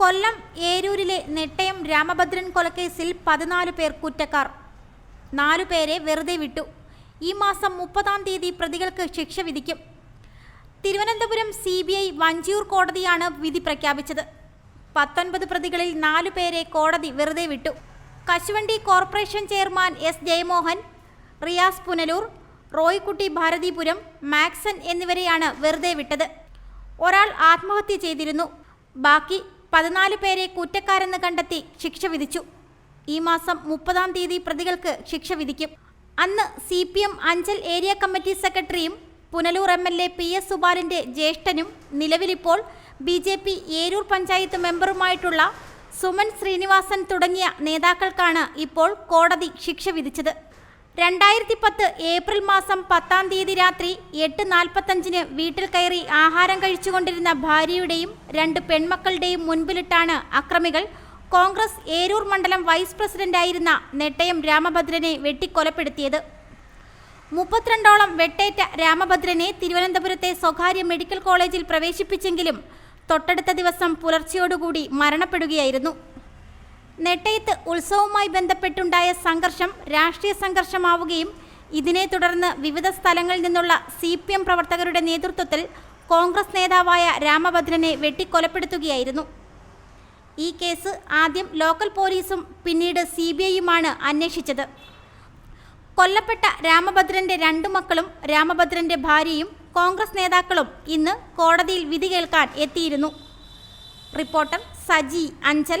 കൊല്ലം ഏരൂരിലെ നെട്ടയം രാമഭദ്രൻ കൊലക്കേസിൽ പതിനാല് പേർ കുറ്റക്കാർ. നാലു പേരെ വെറുതെ വിട്ടു. ഈ മാസം മുപ്പതാം തീയതി പ്രതികൾക്ക് ശിക്ഷ വിധിക്കും. Thiruvananthapuram C B I Vanchiyoor കോടതിയാണ് വിധി പ്രഖ്യാപിച്ചത്. പത്തൊൻപത് പ്രതികളിൽ നാലു പേരെ കോടതി വെറുതെ വിട്ടു. കശുവണ്ടി corporation chairman S Jayamohan Riyas Punalur Roykutty Bharathipuram Maxson എന്നിവരെയാണ് വെറുതെ വിട്ടത്. ഒരാൾ ആത്മഹത്യ ചെയ്തിരുന്നു. ബാക്കി പതിനാല് പേരെ കുറ്റക്കാരെന്ന് കണ്ടെത്തി ശിക്ഷ വിധിച്ചു. ഈ മാസം മുപ്പതാം തീയതി പ്രതികൾക്ക് ശിക്ഷ വിധിക്കും. അന്ന് C P M Anchal area committee സെക്രട്ടറിയും Punalur M L A P S സുബാലിന്റെ ജ്യേഷ്ഠനും നിലവിലിപ്പോൾ B J P Eroor panchayat മെമ്പറുമായിട്ടുള്ള Suman Sreenivasan തുടങ്ങിയ നേതാക്കൾക്കാണ് ഇപ്പോൾ കോടതി ശിക്ഷ വിധിച്ചത്. രണ്ടായിരത്തി പത്ത് ഏപ്രിൽ മാസം പത്താം തീയതി രാത്രി എട്ട് നാൽപ്പത്തഞ്ചിന് വീട്ടിൽ കയറി ആഹാരം കഴിച്ചുകൊണ്ടിരുന്ന ഭാര്യയുടെയും രണ്ട് പെൺമക്കളുടെയും മുൻപിലിട്ടാണ് അക്രമികൾ. കോൺഗ്രസ് ഏരൂർ മണ്ഡലം വൈസ് പ്രസിഡന്റായിരുന്ന നെട്ടയം രാമഭദ്രനെ വെട്ടിക്കൊലപ്പെടുത്തിയത്. മുപ്പത്തിരണ്ടോളം വെട്ടേറ്റ രാമഭദ്രനെ തിരുവനന്തപുരത്തെ സ്വകാര്യ മെഡിക്കൽ കോളേജിൽ പ്രവേശിപ്പിച്ചെങ്കിലും തൊട്ടടുത്ത ദിവസം പുലർച്ചയോടുകൂടി മരണപ്പെടുകയായിരുന്നു. നെട്ടയത്ത് ഉത്സവവുമായി ബന്ധപ്പെട്ടുണ്ടായ സംഘർഷം രാഷ്ട്രീയ സംഘർഷമാവുകയും ഇതിനെ തുടർന്ന് വിവിധ സ്ഥലങ്ങളിൽ നിന്നുള്ള സി പി എം പ്രവർത്തകരുടെ നേതൃത്വത്തിൽ കോൺഗ്രസ് നേതാവായ രാമഭദ്രനെ വെട്ടിക്കൊലപ്പെടുത്തുകയായിരുന്നു. ഈ കേസ് ആദ്യം ലോക്കൽ പോലീസും പിന്നീട് സി ബി ഐയുമാണ് അന്വേഷിച്ചത്. കൊല്ലപ്പെട്ട രാമഭദ്രന്റെ രണ്ടു മക്കളും രാമഭദ്രന്റെ ഭാര്യയും കോൺഗ്രസ് നേതാക്കളും ഇന്ന് കോടതിയിൽ വിധി കേൾക്കാൻ എത്തിയിരുന്നു. Reporter Saji Anchal